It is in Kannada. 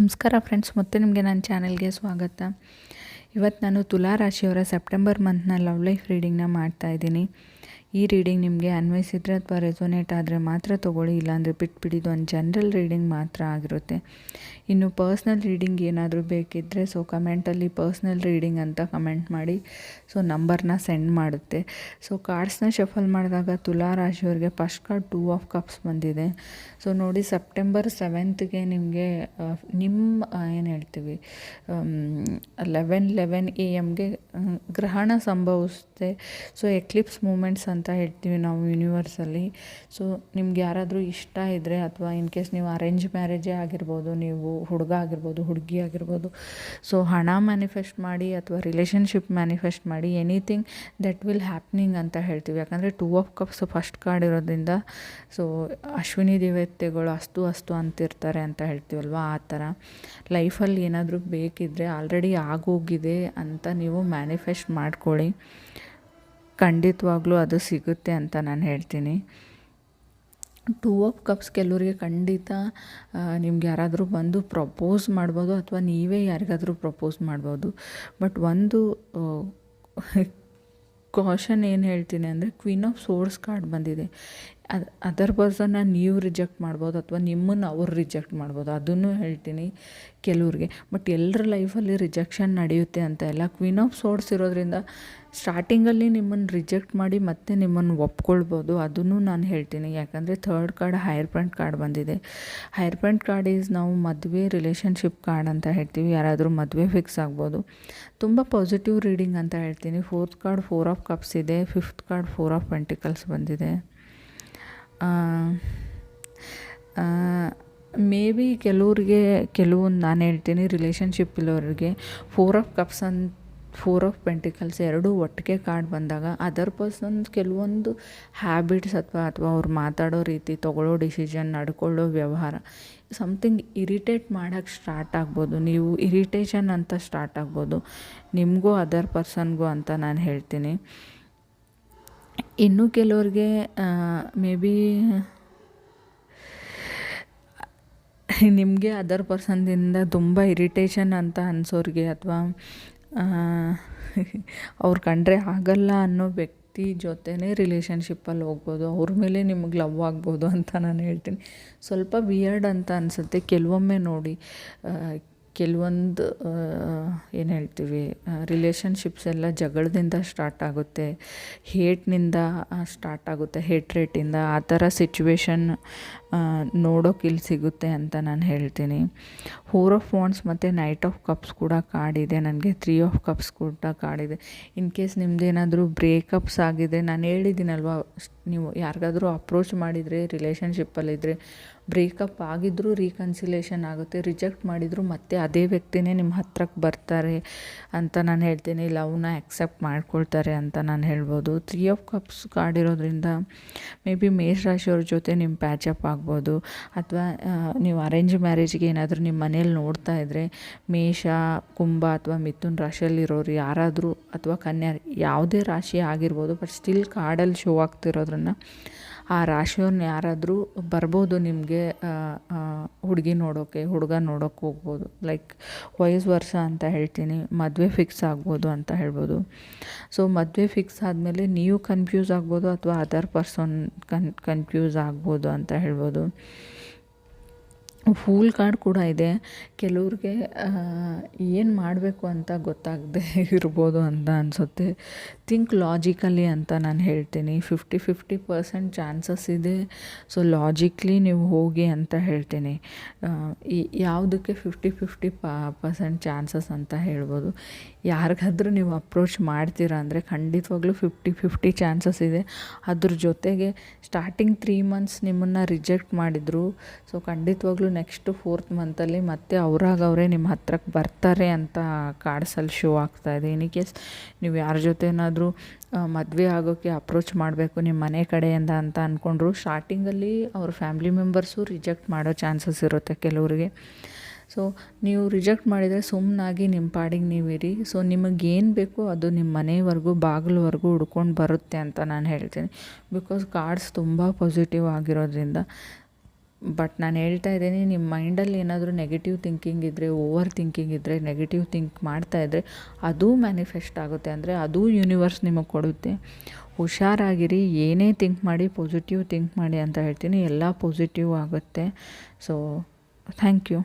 ನಮಸ್ಕಾರ ಫ್ರೆಂಡ್ಸ್ ಮತ್ತೆ ನಿಮಗೆ ನನ್ನ ಚಾನಲ್ಗೆ ಸ್ವಾಗತ. ಇವತ್ತು ನಾನು ತುಲಾ ರಾಶಿಯವರ ಸೆಪ್ಟೆಂಬರ್ ಮಂತ್ನ ಲವ್ ಲೈಫ್ ರೀಡಿಂಗ್ನ ಮಾಡ್ತಾ ಇದ್ದೀನಿ. ಈ ರೀಡಿಂಗ್ ನಿಮಗೆ ಅನ್ವಯಿಸಿದರೆ ಅಥವಾ ರೆಸೊನೇಟ್ ಆದರೆ ಮಾತ್ರ ತೊಗೊಳ್ಳಿ, ಇಲ್ಲಾಂದರೆ ಬಿಟ್ಬಿಡಿ ಒಂದು ಜನರಲ್ ರೀಡಿಂಗ್ ಮಾತ್ರ ಆಗಿರುತ್ತೆ. ಇನ್ನು ಪರ್ಸ್ನಲ್ ರೀಡಿಂಗ್ ಏನಾದರೂ ಬೇಕಿದ್ದರೆ ಸೊ ಕಮೆಂಟಲ್ಲಿ ಪರ್ಸ್ನಲ್ ರೀಡಿಂಗ್ ಅಂತ ಕಮೆಂಟ್ ಮಾಡಿ ಸೊ ನಂಬರ್ನ ಸೆಂಡ್ ಮಾಡುತ್ತೆ. ಸೊ ಕಾರ್ಡ್ಸ್ನ ಶಫಲ್ ಮಾಡಿದಾಗ ತುಲಾ ರಾಶಿಯವರಿಗೆ first card two of cups ಬಂದಿದೆ. ಸೊ ನೋಡಿ ಸೆಪ್ಟೆಂಬರ್ ಸೆವೆಂತ್ಗೆ ನಿಮಗೆ ನಿಮ್ಮ ಏನು ಹೇಳ್ತೀವಿ ಲೆವೆನ್ ಲೆವೆನ್ ಎ ಎಮ್ಗೆ ಗ್ರಹಣ ಸಂಭವಿಸುತ್ತೆ. ಸೊ ಎಕ್ಲಿಪ್ಸ್ ಅಂತ ಹೇಳ್ತೀವಿ ನಾವು ಯೂನಿವರ್ಸಲ್ಲಿ ಸೊ ನಿಮ್ಗೆ ಯಾರಾದರೂ ಇಷ್ಟ ಇದ್ದರೆ ಅಥವಾ ಇನ್ ಕೇಸ್ ನೀವು ಅರೇಂಜ್ ಮ್ಯಾರೇಜೇ ಆಗಿರ್ಬೋದು, ನೀವು ಹುಡುಗ ಆಗಿರ್ಬೋದು, ಹುಡುಗಿ ಆಗಿರ್ಬೋದು ಸೊ ಹಣ ಮ್ಯಾನಿಫೆಸ್ಟ್ ಮಾಡಿ ಅಥವಾ ರಿಲೇಷನ್ಶಿಪ್ ಮ್ಯಾನಿಫೆಸ್ಟ್ ಮಾಡಿ ಎನಿಥಿಂಗ್ ದಟ್ ವಿಲ್ ಹ್ಯಾಪ್ನಿಂಗ್ ಅಂತ ಹೇಳ್ತೀವಿ. ಯಾಕಂದರೆ two of cups first card ಇರೋದ್ರಿಂದ ಸೊ ಅಶ್ವಿನಿ ದೇವತೆಗಳು ಅಸ್ತು ಅಸ್ತು ಅಂತಿರ್ತಾರೆ ಅಂತ ಹೇಳ್ತೀವಲ್ವ ಆ ಥರ. ಲೈಫಲ್ಲಿ ಏನಾದರೂ ಬೇಕಿದ್ದರೆ ಆಲ್ರೆಡಿ ಆಗೋಗಿದೆ ಅಂತ ನೀವು ಮ್ಯಾನಿಫೆಸ್ಟ್ ಮಾಡ್ಕೊಳ್ಳಿ. ಖಂಡಿತವಾಗ್ಲೂ ಅದು ಸಿಗುತ್ತೆ ಅಂತ ನಾನು ಹೇಳ್ತೀನಿ. ಟೂ ಆಫ್ ಕಪ್ಸ್ ಕೆಲವರಿಗೆ ಖಂಡಿತ ನಿಮ್ಗೆ ಯಾರಾದರೂ ಬಂದು ಪ್ರಪೋಸ್ ಮಾಡ್ಬೋದು ಅಥವಾ ನೀವೇ ಯಾರಿಗಾದರೂ ಪ್ರಪೋಸ್ ಮಾಡ್ಬೋದು. ಬಟ್ ಒಂದು ಕಾಷನ್ ಏನು ಹೇಳ್ತೀನಿ ಅಂದರೆ ಕ್ವೀನ್ ಆಫ್ ಸೋರ್ಸ್ ಕಾರ್ಡ್ ಬಂದಿದೆ. ಅದು ಅದರ್ ಪರ್ಸನ್ನ ನೀವು ರಿಜೆಕ್ಟ್ ಮಾಡ್ಬೋದು ಅಥವಾ ನಿಮ್ಮನ್ನು ಅವ್ರು ರಿಜೆಕ್ಟ್ ಮಾಡ್ಬೋದು. ಅದನ್ನು ಹೇಳ್ತೀನಿ ಕೆಲವ್ರಿಗೆ. ಬಟ್ ಎಲ್ಲರ ಲೈಫಲ್ಲಿ ರಿಜೆಕ್ಷನ್ ನಡೆಯುತ್ತೆ ಅಂತ ಎಲ್ಲ ಕ್ವೀನ್ ಆಫ್ ಸೋರ್ಸ್ ಇರೋದ್ರಿಂದ ಸ್ಟಾರ್ಟಿಂಗಲ್ಲಿ ನಿಮ್ಮನ್ನು ರಿಜೆಕ್ಟ್ ಮಾಡಿ ಮತ್ತೆ ನಿಮ್ಮನ್ನು ಒಪ್ಕೊಳ್ಬೋದು. ಅದನ್ನು ನಾನು ಹೇಳ್ತೀನಿ. ಯಾಕಂದರೆ third card higher point card ಬಂದಿದೆ. ಹೈರ್ ಪಾಯಿಂಟ್ ಕಾರ್ಡ್ ಈಸ್ ನಾವು ಮದುವೆ ರಿಲೇಷನ್ಶಿಪ್ ಕಾರ್ಡ್ ಅಂತ ಹೇಳ್ತೀವಿ. ಯಾರಾದರೂ ಮದುವೆ ಫಿಕ್ಸ್ ಆಗ್ಬೋದು. ತುಂಬ ಪಾಸಿಟಿವ್ ರೀಡಿಂಗ್ ಅಂತ ಹೇಳ್ತೀನಿ. Fourth card four of cups ಇದೆ. Fifth card four of pentacles ಬಂದಿದೆ. ಮೇ ಬಿ ಕೆಲವ್ರಿಗೆ, ಕೆಲವೊಂದು ನಾನು ಹೇಳ್ತೀನಿ ರಿಲೇಷನ್ಶಿಪ್ ಇರೋರಿಗೆ ಫೋರ್ ಆಫ್ ಕಪ್ಸ್ ಅಂತ ಫೋರ್ ಆಫ್ ಪೆಂಟಿಕಲ್ಸ್ ಎರಡೂ ಒಟ್ಟಿಗೆ ಕಾರ್ಡ್ ಬಂದಾಗ ಅದರ್ ಪರ್ಸನ್ ಕೆಲವೊಂದು ಹ್ಯಾಬಿಟ್ಸ್ ಅಥವಾ ಅಥವಾ ಅವ್ರು ಮಾತಾಡೋ ರೀತಿ, ತೊಗೊಳ್ಳೋ ಡಿಸಿಷನ್ ನಡ್ಕೊಳ್ಳೋ ವ್ಯವಹಾರ ಸಮಥಿಂಗ್ ಇರಿಟೇಟ್ ಮಾಡೋಕ್ಕೆ ಸ್ಟಾರ್ಟ್ ಆಗ್ಬೋದು. ನೀವು ಇರಿಟೇಷನ್ ಅಂತ ಸ್ಟಾರ್ಟ್ ಆಗ್ಬೋದು. ನಿಮಗೂ ಅದರ್ ಪರ್ಸನ್ಗೂ ಅಂತ ನಾನು ಹೇಳ್ತೀನಿ. ಇನ್ನು ಕೆಲವ್ರಿಗೆ ಮೇ ಬಿ ನಿಮಗೆ ಅದರ್ ಪರ್ಸನ್ದಿಂದ ತುಂಬ ಇರಿಟೇಷನ್ ಅಂತ ಅನ್ಸೋರಿಗೆ ಅಥವಾ ಅವ್ರು ಕಂಡ್ರೆ ಆಗಲ್ಲ ಅನ್ನೋ ವ್ಯಕ್ತಿ ಜೊತೆನೇ ರಿಲೇಷನ್ಶಿಪ್ಪಲ್ಲಿ ಹೋಗ್ಬೋದು. ಅವ್ರ ಮೇಲೆ ನಿಮಗೆ ಲವ್ ಆಗ್ಬೋದು ಅಂತ ನಾನು ಹೇಳ್ತೀನಿ. ಸ್ವಲ್ಪ ವಿಯರ್ಡ್ ಅಂತ ಅನಿಸುತ್ತೆ. ಕೆಲವೊಮ್ಮೆ ನೋಡಿ ಕೆಲವೊಂದು ಏನು ಹೇಳ್ತೀವಿ ರಿಲೇಷನ್ಶಿಪ್ಸ್ ಎಲ್ಲ ಜಗಳದಿಂದ ಸ್ಟಾರ್ಟ್ ಆಗುತ್ತೆ ಹೇಟ್ನಿಂದ ಸ್ಟಾರ್ಟ್ ಆಗುತ್ತೆ ಹೇಟ್ ರೇಟಿಂದ ಆ ಥರ ಸಿಚುವೇಶನ್ ನೋಡೋಕೆ ಇಲ್ಲಿ ಸಿಗುತ್ತೆ ಅಂತ ನಾನು ಹೇಳ್ತೀನಿ. ಫೋರ್ ಆಫ್ ವಾಂಡ್ಸ್ ಮತ್ತು ನೈಟ್ ಆಫ್ ಕಪ್ಸ್ ಕೂಡ ಕಾಡಿದೆ ನನಗೆ. ತ್ರೀ ಆಫ್ ಕಪ್ಸ್ ಕೂಡ ಕಾಡಿದೆ. ಇನ್ ಕೇಸ್ ನಿಮ್ಮದೇನಾದರೂ ಬ್ರೇಕಪ್ಸ್ ಆಗಿದೆ ನಾನು ಹೇಳಿದ್ದೀನಲ್ವ, ನೀವು ಯಾರಿಗಾದರೂ ಅಪ್ರೋಚ್ ಮಾಡಿದರೆ ರಿಲೇಷನ್ಶಿಪ್ಪಲ್ಲಿದ್ದರೆ ಬ್ರೇಕಪ್ ಆಗಿದ್ದರೂ ರೀಕನ್ಸಿಲೇಷನ್ ಆಗುತ್ತೆ ರಿಜೆಕ್ಟ್ ಮಾಡಿದರೂ ಮತ್ತೆ ಅದೇ ವ್ಯಕ್ತಿನೇ ನಿಮ್ಮ ಹತ್ರಕ್ಕೆ ಬರ್ತಾರೆ ಅಂತ ನಾನು ಹೇಳ್ತೀನಿ. ಲವ್ನ ಆ್ಯಕ್ಸೆಪ್ಟ್ ಮಾಡ್ಕೊಳ್ತಾರೆ ಅಂತ ನಾನು ಹೇಳ್ಬೋದು. ತ್ರೀ ಆಫ್ ಕಪ್ಸ್ ಕಾಡಿರೋದ್ರಿಂದ ಮೇ ಬಿ ಮೇಷ ರಾಶಿಯವ್ರ ಜೊತೆ ನಿಮ್ಮ ಪ್ಯಾಚಪ್ ಆಗ್ಬೋದು. ಅಥವಾ ನೀವು ಅರೇಂಜ್ ಮ್ಯಾರೇಜ್ಗೆ ಏನಾದರೂ ನಿಮ್ಮ ಮನೇಲಿ ನೋಡ್ತಾ ಇದ್ದರೆ ಮೇಷ, ಕುಂಭ ಅಥವಾ ಮಿಥುನ್ ರಾಶಿಯಲ್ಲಿರೋರು ಯಾರಾದರೂ ಅಥವಾ ಕನ್ಯಾ ಯಾವುದೇ ರಾಶಿ ಆಗಿರ್ಬೋದು ಬಟ್ ಸ್ಟಿಲ್ ಕಾರ್ಡಲ್ಲಿ ಶೋ ಆಗ್ತಿರೋದ್ರನ್ನ ಆ ರಾಶಿಯವ್ರನ್ನ ಯಾರಾದರೂ ಬರ್ಬೋದು ನಿಮಗೆ ಹುಡುಗಿ ನೋಡೋಕ್ಕೆ ಹುಡುಗ ನೋಡೋಕ್ಕೆ ಹೋಗ್ಬೋದು. ಲೈಕ್ ವಯಸ್ ವರ್ಷ ಅಂತ ಹೇಳ್ತೀನಿ, ಮದುವೆ ಫಿಕ್ಸ್ ಆಗ್ಬೋದು ಅಂತ ಹೇಳ್ಬೋದು. ಸೊ ಮದುವೆ ಫಿಕ್ಸ್ ಆದಮೇಲೆ ನೀವು ಕನ್ಫ್ಯೂಸ್ ಆಗ್ಬೋದು ಅಥವಾ ಅದರ್ ಪರ್ಸನ್ ಕನ್ ಕನ್ಫ್ಯೂಸ್ ಆಗ್ಬೋದು ಅಂತ ಹೇಳ್ಬೋದು. ಫೂಲ್ ಕಾರ್ಡ್ ಕೂಡ ಇದೆ. ಕೆಲವ್ರಿಗೆ ಏನು ಮಾಡಬೇಕು ಅಂತ ಗೊತ್ತಾಗದೆ ಇರ್ಬೋದು ಅಂತ ಅನಿಸುತ್ತೆ. ಥಿಂಕ್ ಲಾಜಿಕಲಿ ಅಂತ ನಾನು ಹೇಳ್ತೀನಿ. ಫಿಫ್ಟಿ ಫಿಫ್ಟಿ ಪರ್ಸೆಂಟ್ ಚಾನ್ಸಸ್ ಇದೆ. ಸೊ ಲಾಜಿಕ್ಲಿ ನೀವು ಹೋಗಿ ಅಂತ ಹೇಳ್ತೀನಿ. ಯಾವುದಕ್ಕೆ ಫಿಫ್ಟಿ ಫಿಫ್ಟಿ ಪರ್ಸೆಂಟ್ ಚಾನ್ಸಸ್ ಅಂತ ಹೇಳ್ಬೋದು. ಯಾರಿಗಾದ್ರೂ ನೀವು ಅಪ್ರೋಚ್ ಮಾಡ್ತೀರಾ ಅಂದರೆ ಖಂಡಿತವಾಗ್ಲೂ ಫಿಫ್ಟಿ ಫಿಫ್ಟಿ ಚಾನ್ಸಸ್ ಇದೆ. ಅದ್ರ ಜೊತೆಗೆ ಸ್ಟಾರ್ಟಿಂಗ್ ತ್ರೀ ಮಂತ್ಸ್ ನಿಮ್ಮನ್ನು ರಿಜೆಕ್ಟ್ ಮಾಡಿದರು. ಸೊ ಖಂಡಿತವಾಗ್ಲೂ ನೆಕ್ಸ್ಟ್ ಫೋರ್ತ್ ಮಂತಲ್ಲಿ ಮತ್ತೆ ಅವ್ರಾಗ ಅವರೇ ನಿಮ್ಮ ಹತ್ರಕ್ಕೆ ಬರ್ತಾರೆ ಅಂತ ಕಾಡ್ಸಲ್ಲಿ ಶೋ ಆಗ್ತಾಯಿದೆ ಇನ್ ಕೇಸ್ ನೀವು ಯಾರ ಜೊತೆನಾದರೂ ಮದುವೆ ಆಗೋಕ್ಕೆ ಅಪ್ರೋಚ್ ಮಾಡಬೇಕು ನಿಮ್ಮ ಮನೆ ಕಡೆಯಿಂದ ಅಂತ ಅಂದ್ಕೊಂಡ್ರು ಸ್ಟಾರ್ಟಿಂಗಲ್ಲಿ ಅವ್ರ ಫ್ಯಾಮಿಲಿ ಮೆಂಬರ್ಸು ರಿಜೆಕ್ಟ್ ಮಾಡೋ ಚಾನ್ಸಸ್ ಇರುತ್ತೆ ಕೆಲವರಿಗೆ. ಸೊ ನೀವು ರಿಜೆಕ್ಟ್ ಮಾಡಿದರೆ ಸುಮ್ಮನಾಗಿ ನಿಮ್ಮ ಪಾಡಿಗೆ ನೀವಿರಿ. ಸೊ ನಿಮಗೇನು ಬೇಕೋ ಅದು ನಿಮ್ಮ ಮನೆವರೆಗೂ, ಬಾಗಿಲುವರೆಗೂ ಹುಡ್ಕೊಂಡು ಬರುತ್ತೆ ಅಂತ ನಾನು ಹೇಳ್ತೀನಿ. ಬಿಕಾಸ್ ಕಾರ್ಡ್ಸ್ ತುಂಬ ಪಾಸಿಟಿವ್ ಆಗಿರೋದ್ರಿಂದ. ಬಟ್ ನಾನು ಹೇಳ್ತಾ ಇದ್ದೀನಿ ನಿಮ್ಮ ಮೈಂಡಲ್ಲಿ ಏನಾದರೂ ನೆಗೆಟಿವ್ ಥಿಂಕಿಂಗ್ ಇದ್ದರೆ ಓವರ್ ಥಿಂಕಿಂಗ್ ಇದ್ದರೆ ನೆಗೆಟಿವ್ ಥಿಂಕ್ ಮಾಡ್ತಾ ಇದ್ದರೆ ಅದೂ ಮ್ಯಾನಿಫೆಸ್ಟ್ ಆಗುತ್ತೆ. ಅಂದರೆ ಅದೂ ಯೂನಿವರ್ಸ್ ನಿಮಗೆ ಕೊಡುತ್ತೆ. ಹುಷಾರಾಗಿರಿ, ಏನೇ ಥಿಂಕ್ ಮಾಡಿ ಪಾಸಿಟಿವ್ ಥಿಂಕ್ ಮಾಡಿ ಅಂತ ಹೇಳ್ತೀನಿ, ಎಲ್ಲ ಪಾಸಿಟಿವ್ ಆಗುತ್ತೆ. So thank you